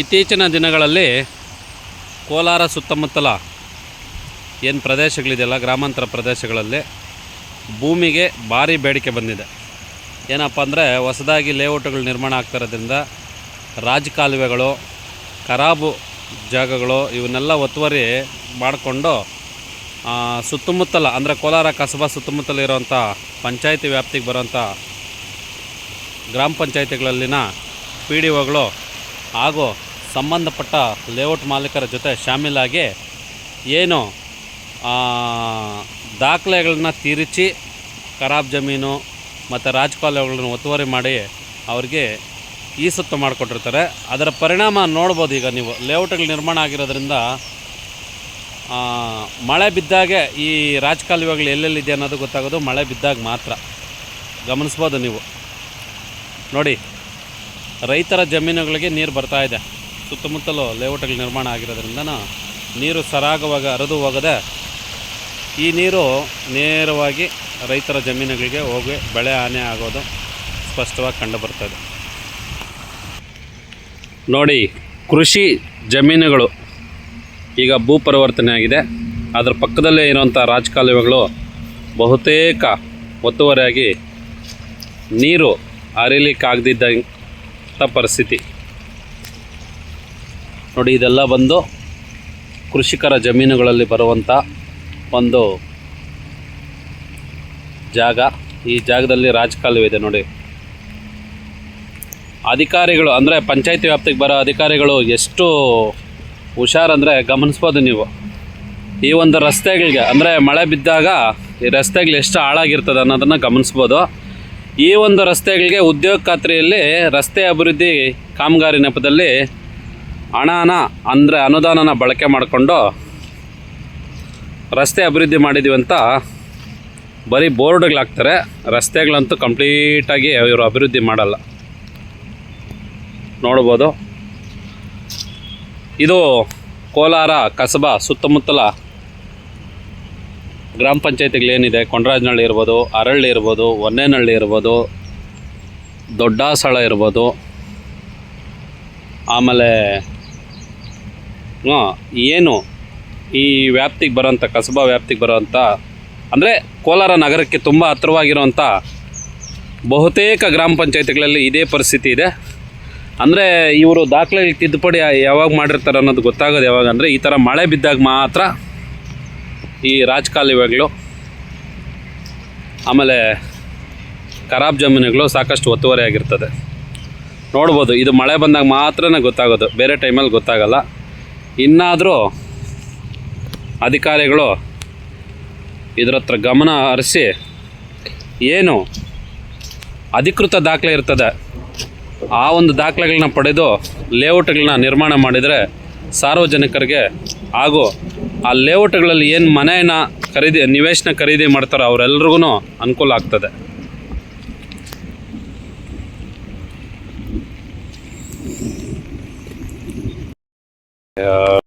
ಇತ್ತೀಚಿನ ದಿನಗಳಲ್ಲಿ ಕೋಲಾರ ಸುತ್ತಮುತ್ತಲ ಏನು ಪ್ರದೇಶಗಳಿದೆಯಲ್ಲ, ಗ್ರಾಮಾಂತರ ಪ್ರದೇಶಗಳಲ್ಲಿ ಭೂಮಿಗೆ ಭಾರಿ ಬೇಡಿಕೆ ಬಂದಿದೆ. ಏನಪ್ಪ ಅಂದರೆ ಹೊಸದಾಗಿ ಲೇಔಟ್ಗಳು ನಿರ್ಮಾಣ ಆಗ್ತಿರೋದ್ರಿಂದ ರಾಜಕಾಲುವೆಗಳು ಖರಾಬು ಜಾಗಗಳು ಇವನ್ನೆಲ್ಲ ಒತ್ತುವರಿ ಮಾಡಿಕೊಂಡು ಸುತ್ತಮುತ್ತಲ ಅಂದರೆ ಕೋಲಾರ ಕಸಬಾ ಸುತ್ತಮುತ್ತಲ ಇರೋವಂಥ ಪಂಚಾಯಿತಿ ವ್ಯಾಪ್ತಿಗೆ ಬರೋಂಥ ಗ್ರಾಮ ಪಂಚಾಯಿತಿಗಳಲ್ಲಿನ ಪಿ ಡಿ ಒಗಳು ಹಾಗೂ ಸಂಬಂಧಪಟ್ಟ ಲೇಔಟ್ ಮಾಲೀಕರ ಜೊತೆ ಶಾಮೀಲಾಗಿ ಏನು ದಾಖಲೆಗಳನ್ನ ತಿರುಚಿ ಖರಾಬ್ ಜಮೀನು ಮತ್ತು ರಾಜಕಾಲುವೆಗಳನ್ನು ಒತ್ತುವರಿ ಮಾಡಿ ಅವ್ರಿಗೆ ಈ ಸುತ್ತು ಮಾಡಿಕೊಟ್ಟಿರ್ತಾರೆ. ಅದರ ಪರಿಣಾಮ ನೋಡ್ಬೋದು ಈಗ ನೀವು. ಲೇಔಟ್ಗಳು ನಿರ್ಮಾಣ ಆಗಿರೋದ್ರಿಂದ ಮಳೆ ಬಿದ್ದಾಗೆ ಈ ರಾಜಕಾಲುವೆಗಳು ಎಲ್ಲೆಲ್ಲಿದೆ ಅನ್ನೋದು ಗೊತ್ತಾಗೋದು ಮಳೆ ಬಿದ್ದಾಗ ಮಾತ್ರ. ಗಮನಿಸ್ಬೋದು ನೀವು. ನೋಡಿ ರೈತರ ಜಮೀನುಗಳಿಗೆ ನೀರು ಬರ್ತಾ ಇದೆ. ಸುತ್ತಮುತ್ತಲು ಲೇಔಟ್ಗಳು ನಿರ್ಮಾಣ ಆಗಿರೋದ್ರಿಂದ ನೀರು ಸರಾಗವಾಗಿ ಹರಿದು ಹೋಗದೆ ಈ ನೀರು ನೇರವಾಗಿ ರೈತರ ಜಮೀನುಗಳಿಗೆ ಹೋಗಿ ಬೆಳೆ ಹಾನಿ ಆಗೋದು ಸ್ಪಷ್ಟವಾಗಿ ಕಂಡು ಬರ್ತದೆ ನೋಡಿ, ಕೃಷಿ ಜಮೀನುಗಳು ಈಗ ಭೂ ಪರಿವರ್ತನೆ ಆಗಿದೆ. ಅದರ ಪಕ್ಕದಲ್ಲೇ ಇರುವಂಥ ರಾಜಕಾಲುವೆಗಳು ಬಹುತೇಕ ಒತ್ತುವರಿಯಾಗಿ ನೀರು ಹರಿಲಿಕ್ಕಾಗದಿದ್ದಂಥ ಪರಿಸ್ಥಿತಿ. ನೋಡಿ, ಇದೆಲ್ಲ ಬಂದು ಕೃಷಿಕರ ಜಮೀನುಗಳಲ್ಲಿ ಬರುವಂಥ ಒಂದು ಜಾಗ. ಈ ಜಾಗದಲ್ಲಿ ರಾಜಕಾಲುವೆ ಇದೆ ನೋಡಿ. ಅಧಿಕಾರಿಗಳು, ಅಂದರೆ ಪಂಚಾಯತಿ ವ್ಯಾಪ್ತಿಗೆ ಬರೋ ಅಧಿಕಾರಿಗಳು ಎಷ್ಟು ಹುಷಾರಂದರೆ ಗಮನಿಸ್ಬೋದು ನೀವು. ಈ ಒಂದು ರಸ್ತೆಗಳಿಗೆ, ಅಂದರೆ ಮಳೆ ಬಿದ್ದಾಗ ಈ ರಸ್ತೆಗಳು ಎಷ್ಟು ಹಾಳಾಗಿರ್ತದೆ ಅನ್ನೋದನ್ನು ಗಮನಿಸ್ಬೋದು. ಈ ಒಂದು ರಸ್ತೆಗಳಿಗೆ ಉದ್ಯೋಗ ಖಾತ್ರಿಯಲ್ಲಿ ರಸ್ತೆ ಅಭಿವೃದ್ಧಿ ಕಾಮಗಾರಿ ನೆಪದಲ್ಲಿ ಹಣನ ಅಂದರೆ ಅನುದಾನನ ಬಳಕೆ ಮಾಡಿಕೊಂಡು ರಸ್ತೆ ಅಭಿವೃದ್ಧಿ ಮಾಡಿದ್ದೀವಿ ಅಂತ ಬರೀ ಬೋರ್ಡ್ಗಳಾಗ್ತಾರೆ ರಸ್ತೆಗಳಂತೂ ಕಂಪ್ಲೀಟಾಗಿ ಇವರು ಅಭಿವೃದ್ಧಿ ಮಾಡಲ್ಲ. ನೋಡ್ಬೋದು. ಇದು ಕೋಲಾರ, ಕಸಬಾ, ಸುತ್ತಮುತ್ತಲ ಗ್ರಾಮ ಪಂಚಾಯತಿಗಳೇನಿದೆ ಕೊಂಡರಾಜನಹಳ್ಳಿ ಇರ್ಬೋದು, ಅರಳ್ಳಿ ಇರ್ಬೋದು, ಹೊನ್ನೇನಹಳ್ಳಿ ಇರ್ಬೋದು, ದೊಡ್ಡಾಸಳ ಇರ್ಬೋದು, ಆಮೇಲೆ ಏನು ಈ ವ್ಯಾಪ್ತಿಗೆ ಬರೋಂಥ, ಕಸಬಾ ವ್ಯಾಪ್ತಿಗೆ ಬರೋಂಥ, ಅಂದರೆ ಕೋಲಾರ ನಗರಕ್ಕೆ ತುಂಬ ಹತ್ತಿರವಾಗಿರುವಂಥ ಬಹುತೇಕ ಗ್ರಾಮ ಪಂಚಾಯತಿಗಳಲ್ಲಿ ಇದೇ ಪರಿಸ್ಥಿತಿ ಇದೆ. ಅಂದರೆ ಇವರು ದಾಖಲೆ ತಿದ್ದುಪಡಿ ಯಾವಾಗ ಮಾಡಿರ್ತಾರೆ ಅನ್ನೋದು ಗೊತ್ತಾಗೋದು ಯಾವಾಗ ಅಂದರೆ ಈ ಥರ ಮಳೆ ಬಿದ್ದಾಗ ಮಾತ್ರ ಈ ರಾಜಕಾಲುವೆಗಳು, ಆಮೇಲೆ ಖರಾಬ್ ಜಮೀನುಗಳು ಸಾಕಷ್ಟು ಒತ್ತುವರಿ ಆಗಿರ್ತದೆ. ನೋಡ್ಬೋದು, ಇದು ಮಳೆ ಬಂದಾಗ ಮಾತ್ರ ಗೊತ್ತಾಗೋದು, ಬೇರೆ ಟೈಮಲ್ಲಿ ಗೊತ್ತಾಗಲ್ಲ. ಇನ್ನಾದರೂ ಅಧಿಕಾರಿಗಳು ಇದರ ಹತ್ರ ಗಮನ ಹರಿಸಿ, ಏನು ಅಧಿಕೃತ ದಾಖಲೆ ಇರ್ತದೆ, ಆ ಒಂದು ದಾಖಲೆಗಳನ್ನ ಪಡೆದು ಲೇಔಟ್ಗಳನ್ನ ನಿರ್ಮಾಣ ಮಾಡಿದರೆ ಸಾರ್ವಜನಿಕರಿಗೆ ಹಾಗೂ ಆ ಲೇಔಟ್ಗಳಲ್ಲಿ ಏನು ಮನೆಯನ್ನು ಖರೀದಿ ನಿವೇಶನ ಖರೀದಿ ಮಾಡ್ತಾರೋ ಅವರೆಲ್ರಿಗೂ ಅನುಕೂಲ ಆಗ್ತದೆ.